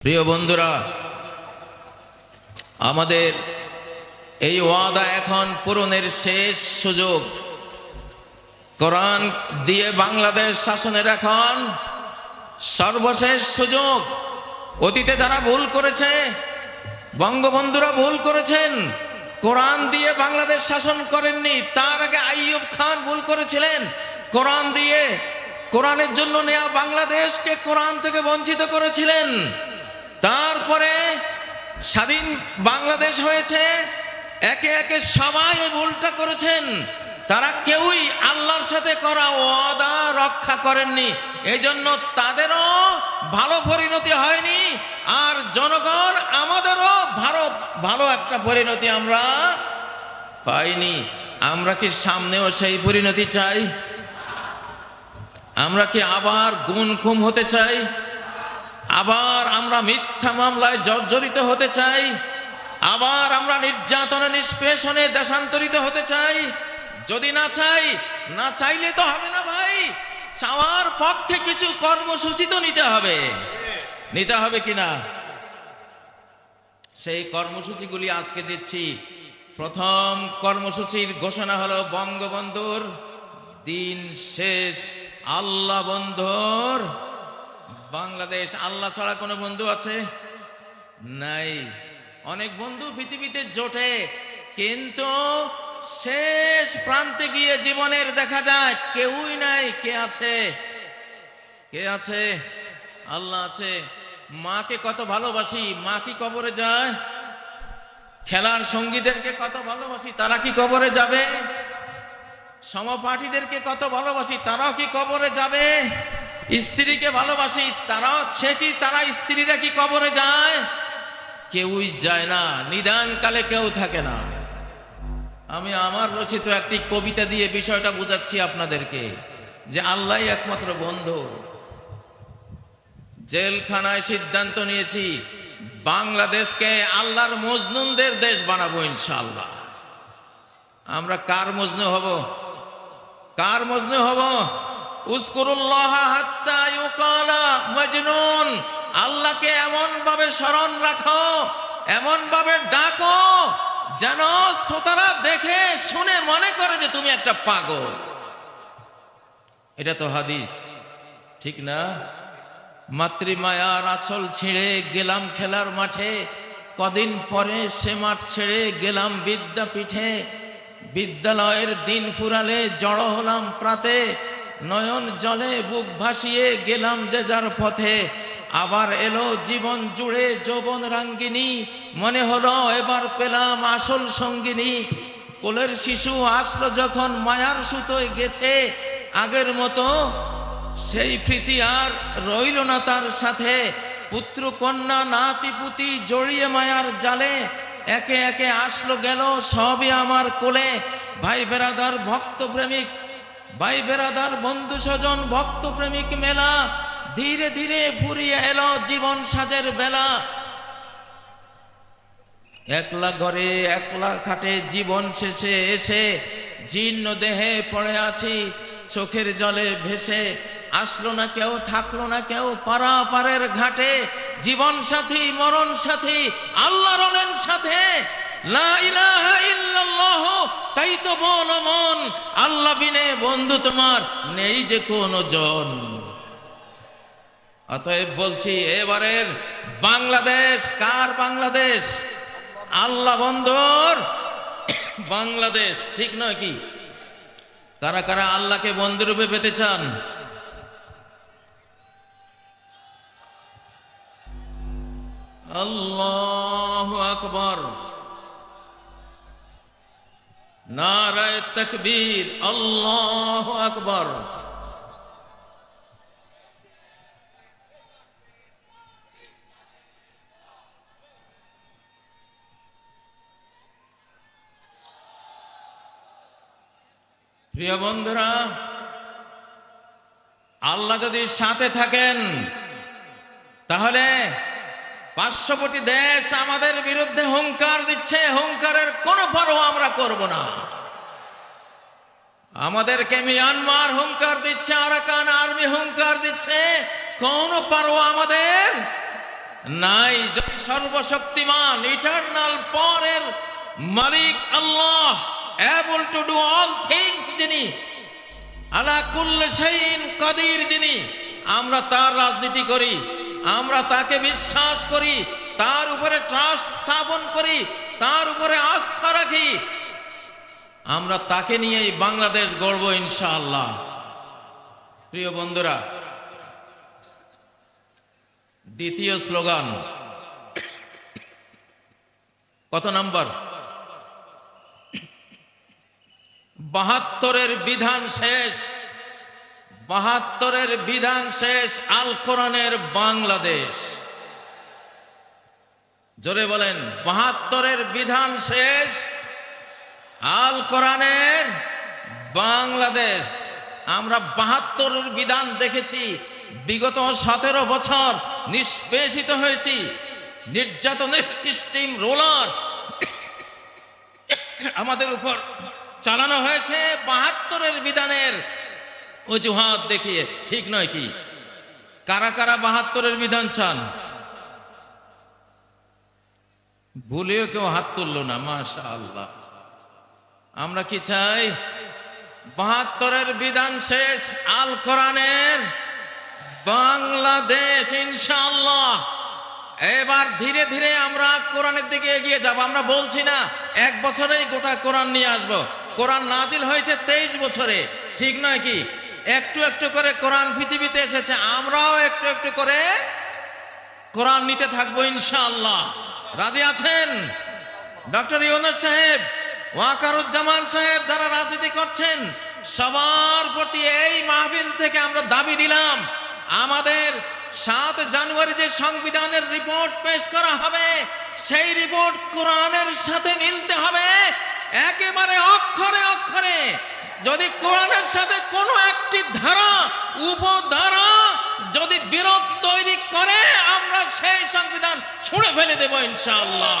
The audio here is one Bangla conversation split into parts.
প্রিয় বন্ধুরা, আমাদের এই ওয়াদা এখন পূরণের শেষ সুযোগ। কোরআন দিয়ে বাংলাদেশ শাসনের এখন সর্বশেষ সুযোগ। অতীতে যারা ভুল করেছে, বঙ্গবন্ধুরা ভুল করেছেন, কোরআন দিয়ে বাংলাদেশ শাসন করেননি, তার আগে আইয়ুব খান ভুল করেছিলেন। কোরআন দিয়ে, কোরআনের জন্য নেয়া বাংলাদেশকে কোরআন থেকে বঞ্চিত করেছিলেন। তারপরে স্বাধীন বাংলাদেশ হয়েছে, একে একে সবাই ভুলটা করেছেন। তারা কেউই আল্লাহর সাথে করা ওয়াদা রক্ষা করেননি। এই জন্য তাদেরও ভালো পরিণতি হয়নি, আর জনগণ আমাদেরও ভালো ভালো একটা পরিণতি আমরা পাইনি। আমরা কি সামনেও সেই পরিণতি চাই? আমরা কি আবার গুণ খুম হতে চাই? আবার আমরা মিথ্যা মামলায় জর্জরিত হতে চাই। আবার আমরা নির্যাতনে, নিষ্পেষণে দেশান্তরিত হতে চাই। যদি না চাই, না চাইলে তো হবে না ভাই। চাওয়ার পক্ষে কিছু কর্মসূচি তো নিতে হবে। নিতে হবে কিনা সেই কর্মসূচিগুলি আজকে দিচ্ছি। প্রথম কর্মসূচির ঘোষণা হলো, বঙ্গবন্ধুর দিন শেষ, আল্লাহ বন্ধুর বাংলাদেশ, আল্লাহ ছাড়া কোনো বন্ধু আছে? নাই। অনেক বন্ধু পৃথিবীতে জোটে, কিন্তু শেষ প্রান্তে গিয়ে জীবনের দেখা যায়, কেউই নাই, কে আছে? কে আছে? আল্লাহ আছে। মাকে কত ভালোবাসি, মা কি কবরে যায়? খেলার সঙ্গীদেরকে কত ভালোবাসি, তারা কি কবরে যাবে? সমপাঠীদেরকে কত ভালোবাসি, তারাও কি কবরে যাবে? স্ত্রীকে ভালোবাসি, তারা, সে কি, তারা স্ত্রীরা কি কবরে যায়? কেউই যায় না নিদান কালে কেউ থাকে না। আমি আমার রচিত একটি কবিতা দিয়ে বিষয়টা বুঝাচ্ছি আপনাদেরকে, যে আল্লাহ একমাত্র বন্ধু। জেলখানায় সিদ্ধান্ত নিয়েছি, বাংলাদেশকে আল্লাহর মজনুনদের দেশ বানাবো ইনশাল্লাহ আমরা কার মজনু হব? কার মজনু হব? আল্লাহকে এমন ভাবে স্মরণ রাখো এমন ভাবে ডাকো, যেন শ্রোতারা দেখে, শুনে মনে করে যে তুমি একটা পাগল। এটা তো হাদিস, ঠিক না? মাতৃমায়ার আঁচল ছেড়ে গেলাম খেলার মাঠে, কদিন পরে সে মাঠ ছেড়ে গেলাম বিদ্যাপীঠে, বিদ্যালয়ের দিন ফুরালে জড়ো হলাম প্রাতে নয়ন জলে বুক ভাসিয়ে গেলাম যে যার পথে। আবার এলো জীবন জুড়ে যৌবন রাঙ্গিনী, মনে হলো এবার পেলাম আসল সঙ্গিনী। কোলের শিশু আসলো যখন মায়ার সুতোয় গেথে, আগের মতো সেই প্রীতি আর রইল না তার সাথে। পুত্র কন্যা, নাতি, পুতি জড়িয়ে মায়ার জালে, একে একে আসলো গেল সবই আমার কোলে। ভাই বেরাদার ভক্ত প্রেমিক ভাই বেরাদার, বন্ধু স্বজন ভক্ত প্রেমিক মেলা, ধীরে ধীরে ফুরিয়ে এলো জীবন সাজের বেলা। একলা ঘরে, একলা খাটে জীবন শেষে এসে জীর্ণ দেহে পড়ে আছি, চোখের জলে ভেসে আসলো না কেউ, থাকল না কেউ পারা পারের ঘাটে জীবন সাথী, মরণ সাথী আল্লাহ রনের সাথে। লা ইলাহা ইল্লাল্লাহ তাই তো বল মন, আল্লাহ বিনে বন্ধু তোমার নেই যে কোনো জন অতএব বলছি, এবারের বাংলাদেশ, কার বাংলাদেশ? আল্লাহ বন্ধুর বাংলাদেশ, ঠিক নয় কি? কারা কারা আল্লাহকে বন্ধুরূপে পেতে চান? আল্লাহ আকবর। নারায় তকবীর আল্লাহ আকবর। প্রিয় বন্ধুরা আল্লাহ যদি সাথে থাকেন তাহলে পার্শ্ববর্তী দেশ আমাদের বিরুদ্ধে হুঙ্কার দিচ্ছে, হুঙ্কারের কোনো পরোয়া আমরা করব না। আমাদেরকে মিয়ানমার হুঙ্কার দিচ্ছে, আরাকান আর্মি হুঙ্কার দিচ্ছে, কোনো পরোয়া আমাদের নাই। যদি সর্বশক্তিমান ইটারনাল পরের মালিক Allah able to do all things যিনি, আলা শাইইন কাদির যিনি, আমরা তার রাজনীতি করি। আমরা তাকে বিশ্বাস করি, তার উপরে ট্রাস্ট স্থাপন করি, তার উপরে আস্থা রাখি। আমরা তাকে নিয়েই বাংলাদেশ গড়ব ইনশাআল্লাহ। প্রিয় বন্ধুরা, দ্বিতীয় স্লোগান। কত নম্বর? বাহাত্তরের বিধান শেষ। বাহাত্তরের বিধান শেষ আল কোরআনের বাংলাদেশ। জোরে বলেন, বাহাত্তরের বিধান শেষ আল কোরআনের বাংলাদেশ। আমরা বাহাত্তরের বিধান দেখেছি, বিগত সতেরো বছর নিষ্পেষিত হয়েছি, নির্যাতনের স্টিম রোলার আমাদের উপর চালানো হয়েছে বাহাত্তরের বিধানের অজুহাত দেখিয়ে, ঠিক নয় কি? কারা কারা বাহাত্তরের বিধান চান? ভুলেও কেউ হাত তুললো না মাশা আল্লাহ আমরা কি চাই? বাহাত্তরের বিধান শেষ, আল কোরআনের বাংলাদেশ, ইনশাআল্লাহ। এবার ধীরে ধীরে আমরা কোরআনের দিকে এগিয়ে যাব। আমরা বলছি না, এক বছরেই গোটা কোরআন নিয়ে আসব। কোরআন নাজিল হয়েছে তেইশ বছরে, ঠিক নয় কি? একটু একটু করে কোরআন পৃথিবীতে এসেছে, আমরাও একটু একটু করে কোরআন নিতে থাকব ইনশাআল্লাহ। রাজি আছেন? ডক্টর ইউনুস সাহেব, ওয়াকারুজ্জামান সাহেব যারা রাজনীতি করছেন, সবার প্রতি এই মাহবিল থেকে আমরা দাবি দিলাম, আমাদের সাত জানুয়ারি যে সংবিধানের রিপোর্ট পেশ করা হবে, সেই রিপোর্ট কোরআনের সাথে মিলতে হবে, একেবারে অক্ষরে অক্ষরে। যদি কোরআনের সাথে কোনো একটি ধারা, উপধারা যদি বিরোধ তৈরি করে, আমরা সেই সংবিধান ছুড়ে ফেলে দেব ইনশাআল্লাহ।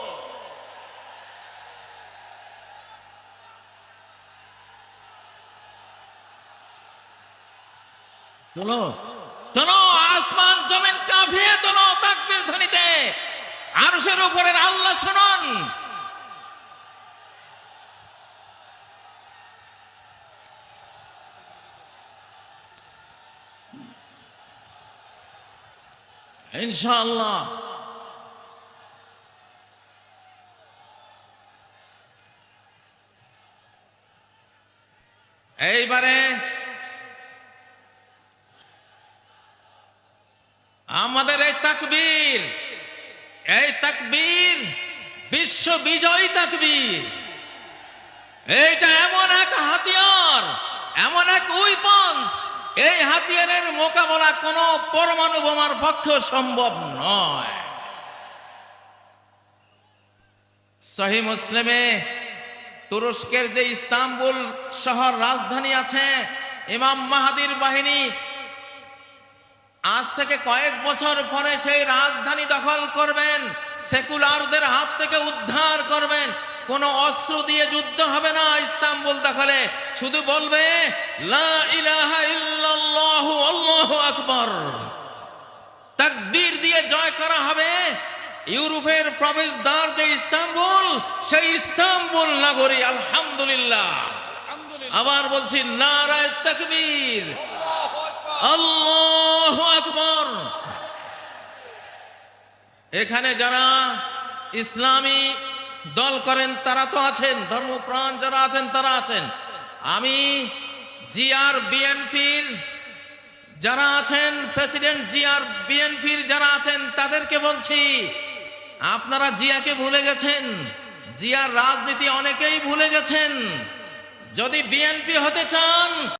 তোলো। তোলো আসমান জমিন কাঁপিয়ে তোলো তাকবীর ধ্বনিতে। আরশের উপরের আল্লাহ শুনুন। ইনশাআল্লাহ। এইবারে আমাদের এই তাকবীর। এই তাকবীর বিশ্ব বিজয়ী তাকবীর। এইটা এমন এক হাতিয়ার, এমন এক উইপন্স। এই হাতিয়ারের মোকাবেলা কোনো পরমাণু বোমার পক্ষে সম্ভব নয়। সহি মুসলিমে তুরস্কের যে ইস্তাম্বুল শহর রাজধানী আছে, ইমাম মাহাদির বাহিনী আজ থেকে কয়েক বছর পরে সেই রাজধানী দখল করবেন সেকুলারদের হাত থেকে উদ্ধার করবেন। কোনো অস্ত্র দিয়ে যুদ্ধ হবে না ইস্তাম্বুল দখলে। শুধু বলবে লা ইলাহা ইল্লাল্লাহু আল্লাহু আকবার। তাকবীর দিয়ে জয় করা হবে। ইউরোপের প্রবেশদ্বার যে ইস্তাম্বুল সেই ইস্তাম্বুল নগরী আলহামদুলিল্লাহ। আবার বলছি নারায় তাকবীর। আল্লাহ আকবর। এখানে যারা ইসলামী দল করেন, তারা তো আছেন, ধর্মপ্রাণ যারা আছেন, তারা আছেন। আমি জিআর বিএনপির যারা আছেন, প্রেসিডেন্ট জিআর বিএনপির যারা আছেন, তাদেরকে বলছি, আপনারা জিয়াকে ভুলে গেছেন। জিয়ার রাজনীতি অনেকেই ভুলে গেছেন। যদি বিএনপি হতে চান